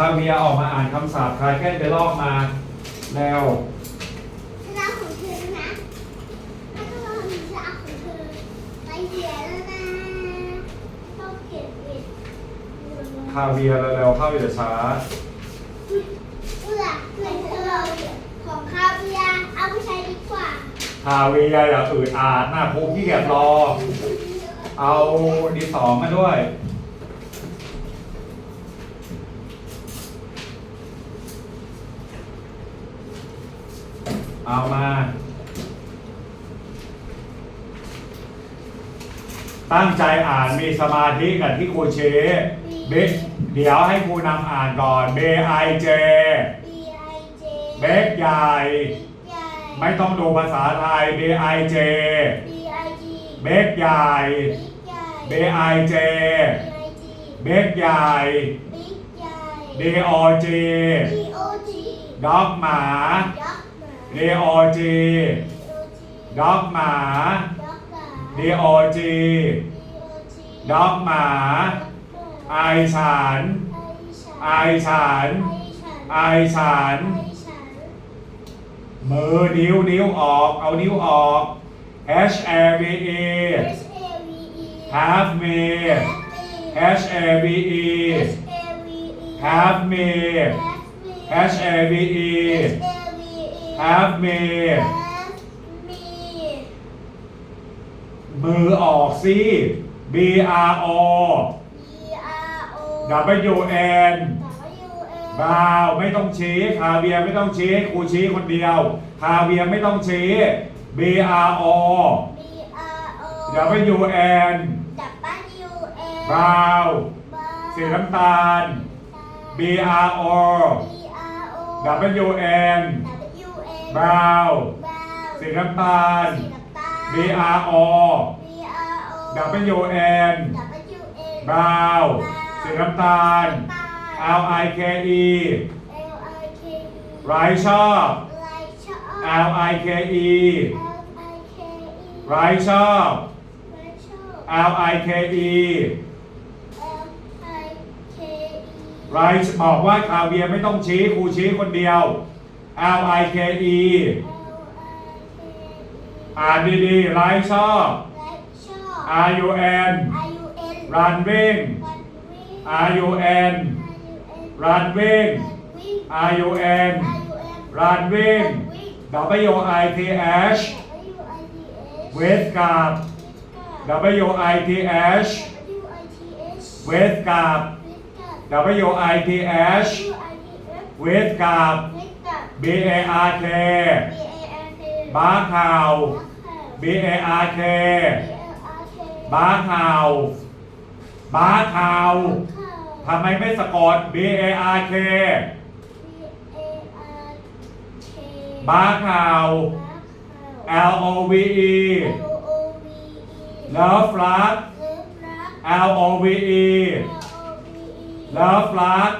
้าเมียออกมาอ่านคำสาปคลายแค่ไปลอกมาแล้วเาของเธอนะ้วเราเธของเไปเียแล้วนะต้องเก็บเกาเวียแล้วเข้าไปช้าเปลือเปลือเอของข้าวเบียเอาไปใช้ดีกว่าพาเวียอย่าอืดอาดหน้าโคกี้เกียจรอ เอาดีสองมาด้วยา่มาตั้งใจอ่านมีสมาธิกับที่ครูเชเบเดี๋ยวให้ครูนำอ่านก่อน B I J B I J เบกใหญ่ ไม่ต้องดูภาษาไทย B I J เบกใหญ่ B I J เบกใหญ่ D O G ด็อกหมาดดโอจีด็อกหมาดีโอจีด็อกหมาไอฉันไอฉันไอฉันมือนิ้วนิ้วออกเอานิ้วออก H A V E have me H A V E have me H A V E have made มีมือออกซี B R O B R O W N บาวไม่ต้องชี้คาเวียไม่ต้องชี้ครูชี้คนเดียวคาเวียไม่ต้องชี้ B R O W N บาวสีน้ำตาล B R O W N บราวน์บราสีน้ำตาลสีน้ล B R O B R O W N บราวน์สีน้ำตาล L I K E รายชอบ L I K E รายชอบ L I K E ไรช์บอกว่าคาเวียไม่ต้องชี้ครูชี้คนเดียว L I K E อ่านดีๆไลฟ์ชอบ R U N รันวิ่ง R U N รันวิ่ง R U N รันวิ่ง W I T H เวสกาบ W I T H เวสกาบ W I T H เวสกาบ B A R K บาข่าว B A R K บาข่าวบาข่าวทำไมไม่สะกด B A R K บาข่าว L O V E Love f รัก L O V E l ลิฟรัก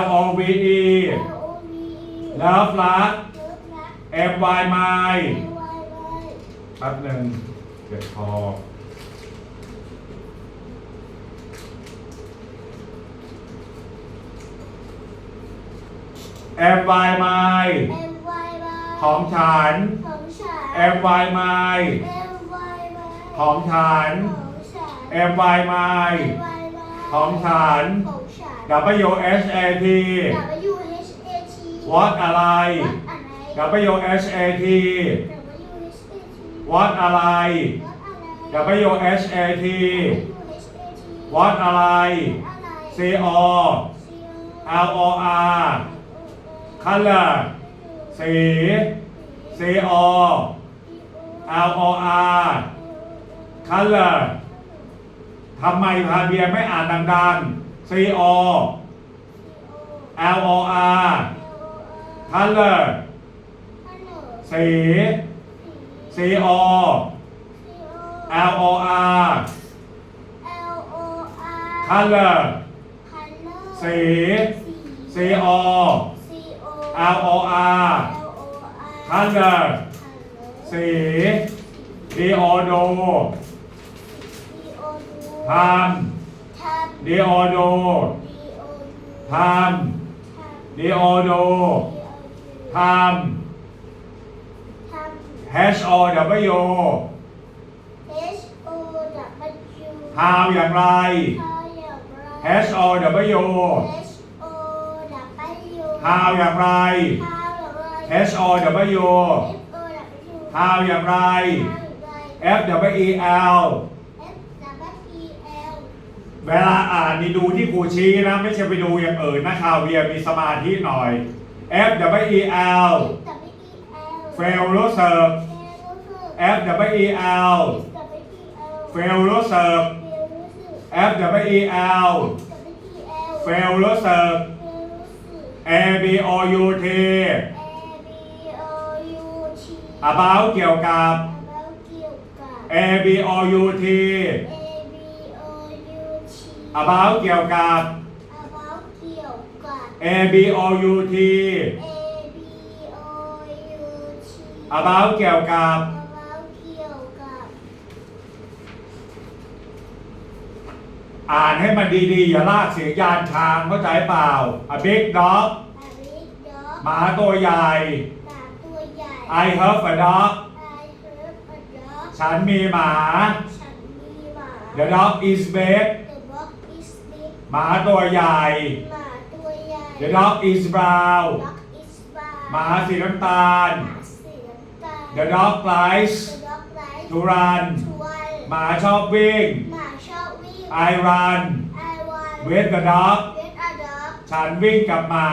L O V E ลาฟล l สเอฟวายไมล์แป๊บหนึ่งเจ็บคอเอฟวายไมล์ของฉันเอฟวายไมล์ของฉันเอฟวายไมล์ของฉันกับประโย W S A T W วัดอะไร W H A T วัดอะไร W H A T วัดอะไร C O L O R color สี C O L O R color ทำไมพาเบียไม่อ่านดังๆ C O L O R color สี C O L O R color สี C O L O R color สี D O D O time D O D O time D O D O time H O W H O W how อย่างไร H O W how อย่างไร H O W how อย่างไร F W E L เวลาอ่านนี่ดูที่ครูชี้นะไม่ใช่ไปดูอย่างอื่นนะคาเวียมีสมาธิหน่อย F W E L f e l รู้สึก F W E L f e l รู้สึก F W E L f e l รู้สึก A B O U T about เกี่ยวกับ A B O U T about เกี่ยวกับ A B O U T A B O U T about เกี่ยวกับ about เกี่ยวกับ อ่านให้มันดีๆ อย่าลากเสียงยานช้างเข้าใจเปล่า A big dog หมาตัวใหญ่หมาตัวใหญ่ I have a dog ฉันมีหมาเดอะดหมา The dog is big หมาตัวใหญ่เดล็อกอิสบราวมหาสีน้ำตาลเดล็อกไลส์ทูรันมาชอบวิ่งไอรันเวทเดอะด็อกฉันวิ่งกับหมา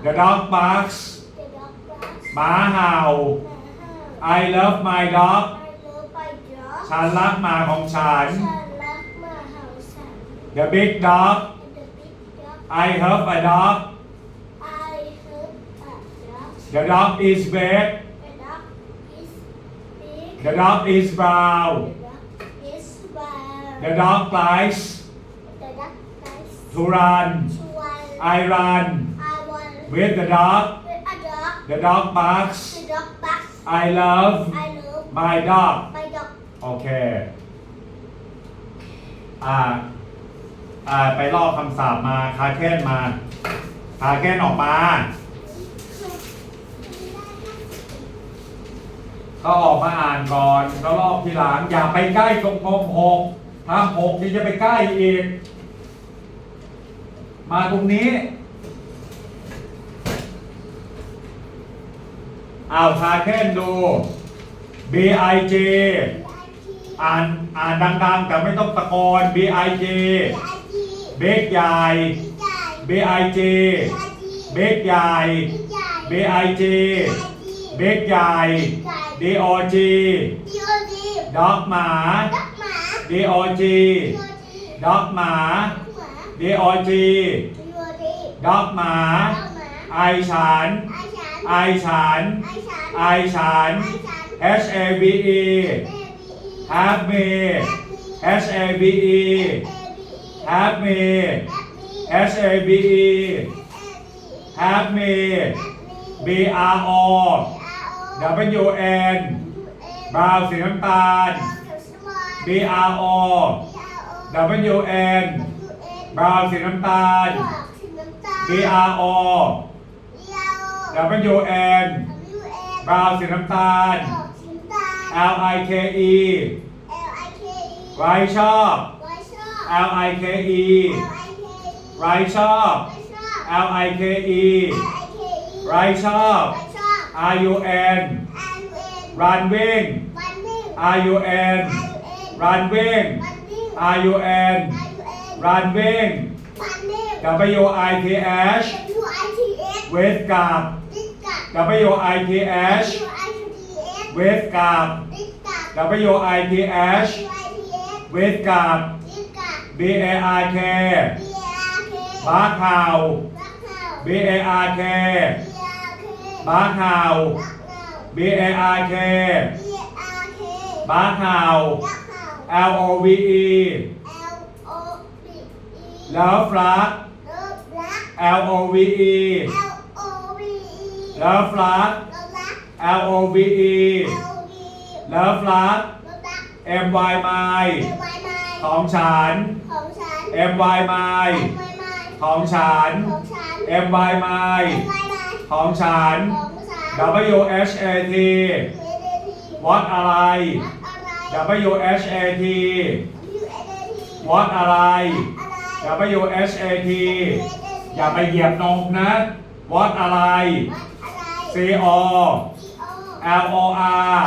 เดอะด็อกบักส์มาเห่า I love my dog ฉันรักหมาของฉัน The big dog, The big dog. I have a dog. I have a dog. The dog is big. The dog is big. The dog is brown. The dog is brown. The dog likes. To run. To run. I run. I run. With the dog. With a dog. The dog barks. The dog barks. I love. I love. My dog. My dog. Okay. Uh, ไปลอกคำสาบมาคาแค้นมาคาแค้นออกมาก็ออกมาอ่านก่อนก็ลอกทีหลังอย่าไปใกล้ตรงกลมหกถ้าหกที่จะไปใกล้อีก มาตรงนี้อาวคาแค้นดู B I J อ่านอ่านดังๆ แต่ไม่ต้องตะโกน B I J เบกใหญ่ B I ไเบกใหญ่ B I ไเบกใหญ่ดอจีด็อกหมา D O G ด็อกหมา D O G ด็อกหมา ไอฉันไอฉันไอฉัน S A B E have me A B E h e l p me H A B E h e l p me B R O W N บราวสีน้ำตาล B R O W N บราวสีน้ำตาล B R O W N บราวสีน้ำตาล L I K E ไว้ชอบ L I K E ไรชอบ L I K E ไรชอบ R U N รันวิ่ง R U N รันวิ่ง R U N รันวิ่ง W I T H เวทกับ W I T H เวทกับ W I T H เวทกับ A R K บาข่าว B A R K บาข่าว B A R K บาข่าว L O V E l ล v วฟลัก L O V E l ล v วฟลัก L O V E แล้วฟลัก M Y ของฉัน M Y M มของฉัน M Y M มของฉัน W H A T วัดอะไร W H A T วัดอะไร W H A T อย่าไปเหยียบนมนะ วัดอะไร C O L O R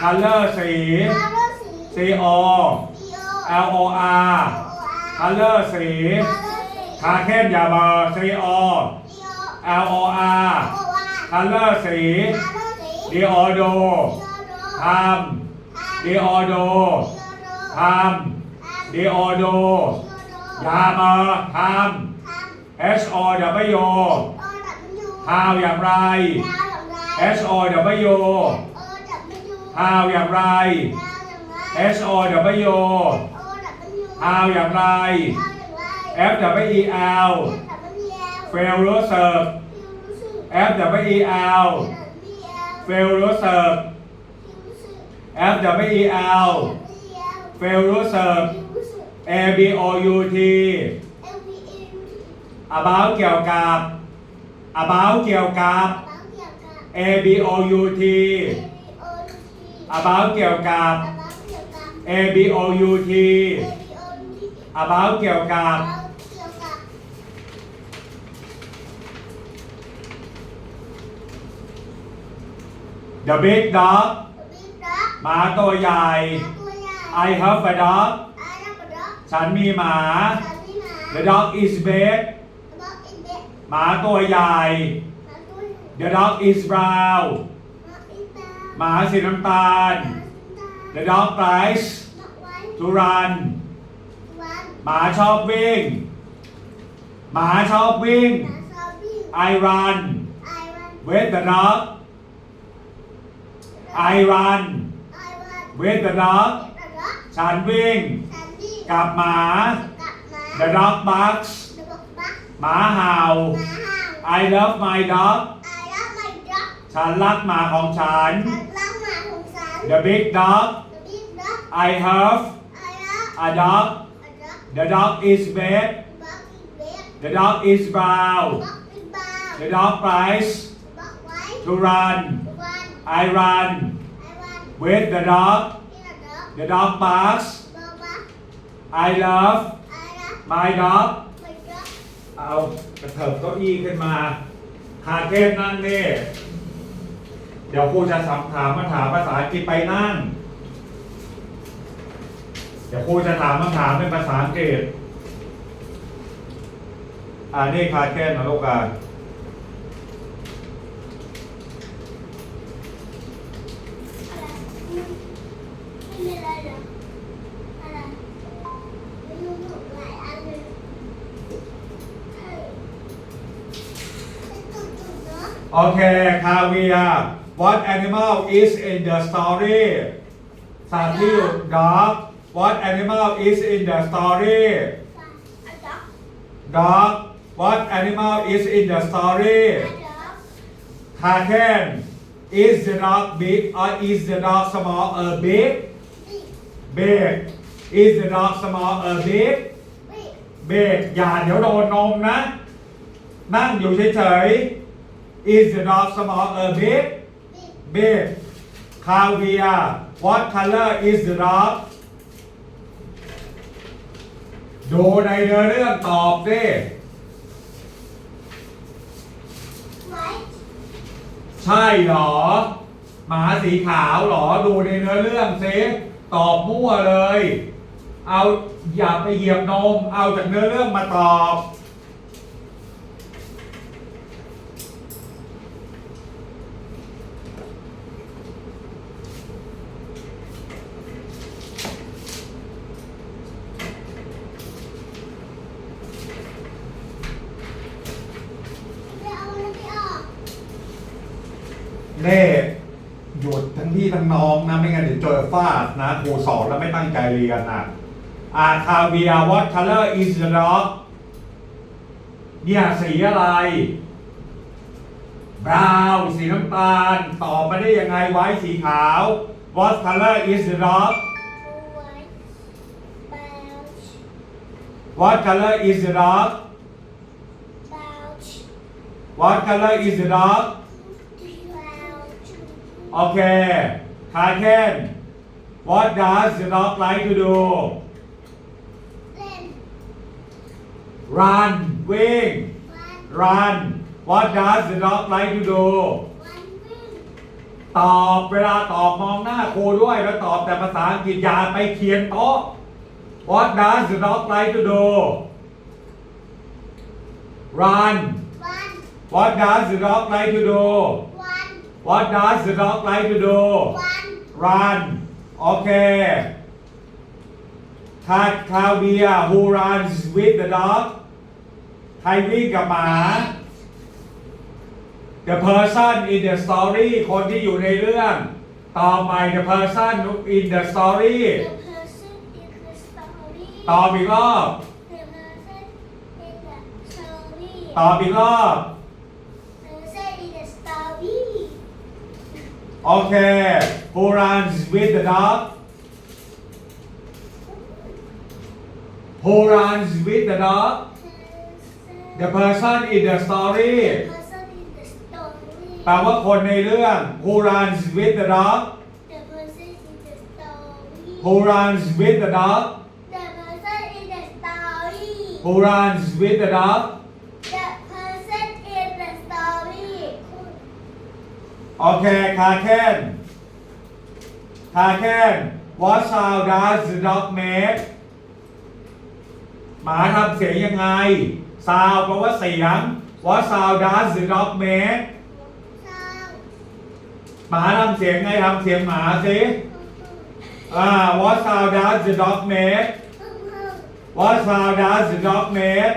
color สี C O L O R คัลเลอร์สี คาเทนยาบาซีออ L O R คัลเลอร์สีดีออโดทามดีออโดทามดีออโดยาบาทามล O W ทาวอย่างไรล O W ทาวอย่างไรล O W เอาอย่างไร F W E L f a i l u ้ e ึ F W E L f a i l u ้ e ึ F W E L Failure ู้ E ึก A B O U T about เกี่ยวกับ about เกี่ยวกับ A B O U T about เกี่ยวกับ A B O U T about เกี่ยวกับ the big dog หมาตัวใหญ่ I have a dog ฉันมีหมา the dog is big หมาตัวใหญ่ the dog is brown หมาสีน้ำตาล the dog tries to run หมาชอบวิ่งหมาชอบวิ่ง I run with the dog I run with the dog ฉันวิ่งกับหมา The dog barks หมาเห่า I love my dog ฉันรักหมาของฉัน The big dog I have a dog The dog is red. The dog is brown. The dog tries to run. I run with the dog. The dog barks. I love my dog. เอากระเถิบเก้าอี้ขึ้นมาหาเทพนั่งนี่เดี๋ยวครูจะสัมถามมาถามภาษาอังกฤษไปนั่งดี๋ยวครูจะถามคำถามเป็นภาษาอังกฤษอ่านี่คาดแค่นนะลูกอ่ะโอเค คาเวีย what animal is in the story สัตว์ที่อยู่ดอก What animal is in the story? Dog. What animal is in the story? Dragon. Is the dog big or is the dog small or big? Big. Is the dog small or big? Big. อย่าเดี๋ยวโดนนมนะนั่งอยู่เฉยๆ Is the dog small or big? Big. Caviar. What color is the dog? ดูในเนื้อเรื่องตอบดิใช่หรอ หมาสีขาวหรอ ดูในเนื้อเรื่องซิตอบมั่วเลย เอาอย่าไปเหยียบนมเอาจากเนื้อเรื่องมาตอบเน่หยุดทั้งพี่ทั้งน้องนะ ไม่งั้นเดี๋ยวเจอฟาดนะครูสอนแล้วไม่ตั้งใจเรียนนะอาคาเวียว h a t เ o อร์อ s t ส e r o c เนี่ย สีอะไรบราวสีน้ำตาล ตอบมาได้ยังไง ไว้สีขาว what color is the d o g what color is the d o g what color is the r o c โอเคคาเคน What does the dog like to do Run วิ่ง Run What does the dog like to do ตอบเวลาตอบมองหน้าครูด้วยแล้วตอบ แต่ภาษาอังกฤษอย่าไปเขียนโต๊ะ What does the dog like to do Run วัน What does the dog like to do ว What does the dog like to do Run Okay. ถ้าคาเบีย who runs with the dog ใครวิ่งกับหมา the person in the story คนที่อยู่ในเรื่องต่อไป the person in the story ต่ออีกรอบต่ออีกรอบ Okay, who runs with the dog? Who runs with the dog? The person in the story แปลว่าคนในเรื่อง who runs with the dog who runs with the dog who runs with the dog โอเคคาเคนคาเคน what sound does the dog make หมาทำเสียงยังไง sound แปลว่าเสียง what sound does the dog make หมาทำเสียงไงทำเสียงหมาสิอ่า what sound does the dog make what sound does the dog make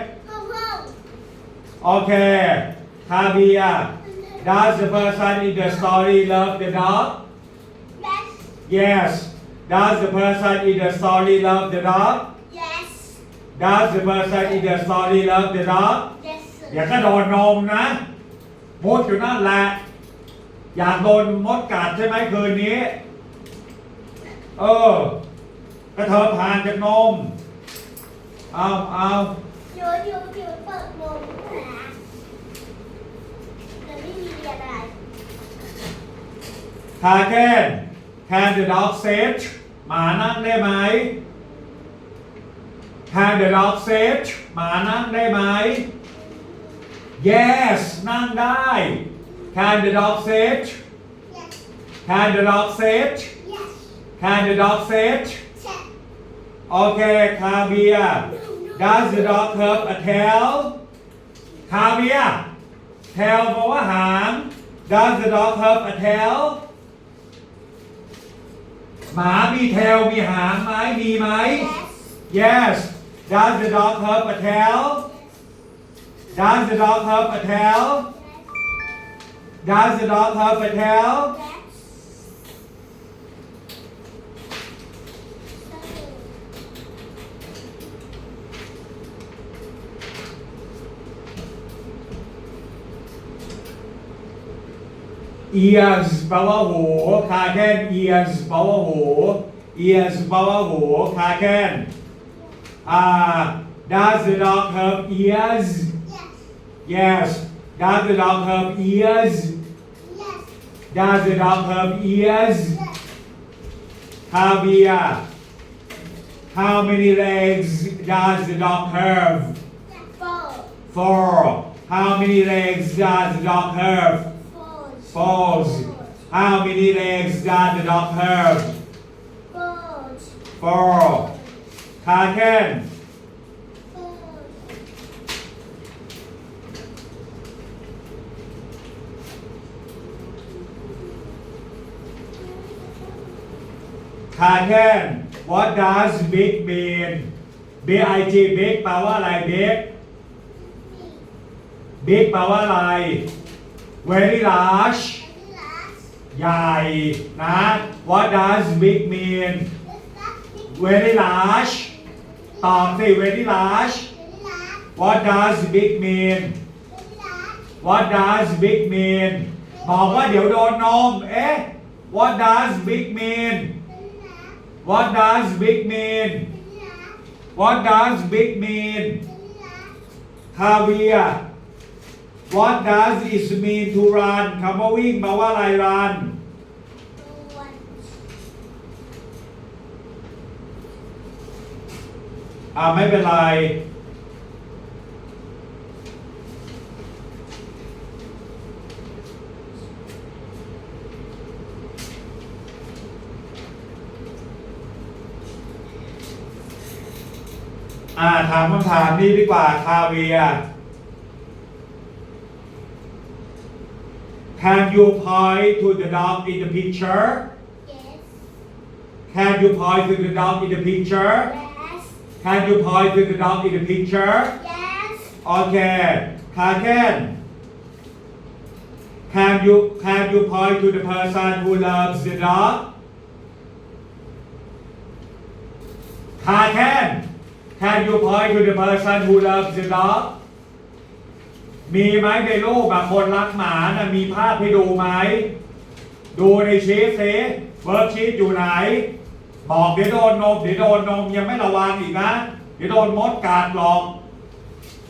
โอเคคาเบีย Does the person in the story love the dog? Yes. Yes. Does the person in the story love the dog? Yes. Does the person in the story love the dog? Yes. อยากจะโดนนมนะมดอยู่นั่นแหละอยากโดนมดกัดใช่ไหมคืนนี้เออ กระเทอผ่านจากนมเอาเอา You you you Taken Can the dog sit Can the dog sit Yes นั่งได้ Can the dog sit Can the dog sit Can the dog sit Okay คาเบีย Does the dog have a tail คาเบีย tail แปลว่าหาง Does the dog have a tail หมามีเทลมีหางไหมมีไหม yes does the dog have a tail does the dog have a tail does the dog have a tail yes. ইয়াস বাবা হো খাকেন ইয়াস বাবা হো ইয়াস বাবা হো খাকেন uh, does the dog have ears yes, yes. does the dog have ears yes. does the dog have ears Have Javier how many legs does the dog have four four how many legs does the dog have Falls. How many legs does the dog have? f o u r Four. Carton. Carton. What does big mean? B I G big แปลว่าอะไร big big แปลว่าอะไร Very large ใหญ่นะ what does big mean very large ตอบสิ very large what does big mean what does big mean บอกว่าเดี๋ยวโดนนม เอ๊ะ eh? what does big mean what does big mean what does big mean คาเวียร์ What does it mean to run คำว่าวิ่งแปลว่าอะไรรันอ่าไม่เป็นไร อ่าถามคำถามนี้ดีกว่าคาเวีย Can you point to the dog in the picture? Yes. Can you point to the dog in the picture? Yes. Can you point to the dog in the picture? Yes. Okay. Kaken. Can you can you point to the person who loves the dog? can. Can you point to the person who loves the dog? มีไหมในโลกแบบคนรักหมานะมีภาพให้ดูไหมดูในชีสเซเวิร์กชีสอยู่ไหน บอกเดี๋ยวโดนนมเดี๋ยวโดนนม ยังไม่ระวังอีกนะเดี๋ยวโดนมดกัดหรอก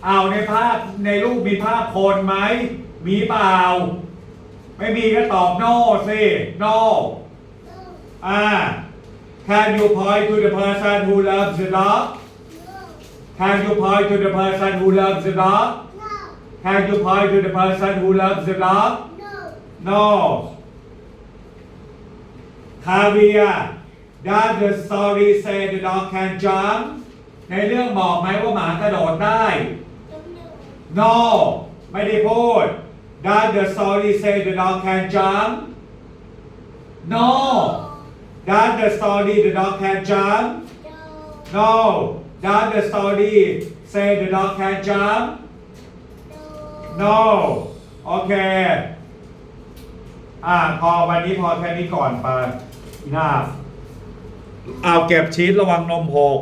เอาในภาพในรูปมีภาพคนไหม มีเปล่า ไม่มีก็ตอบโน่สิโน่อ่า Can you point to the person who loves the dog? Can you point to the person who loves the dog? Have you pointed the person who loves the dog? No. No. Javier, does the story say the dog can jump? ในเรื่องบอกไหมว่าหมากระโดดได้ No ไม่ได้พูด Does the story say the dog can jump? No Does the story the dog can jump? No Does the story say the dog can jump? no โอเค อ่า พอวันนี้พอแค่นี้ก่อนไปน n o u g เอาเก็บชีสระวังนมหก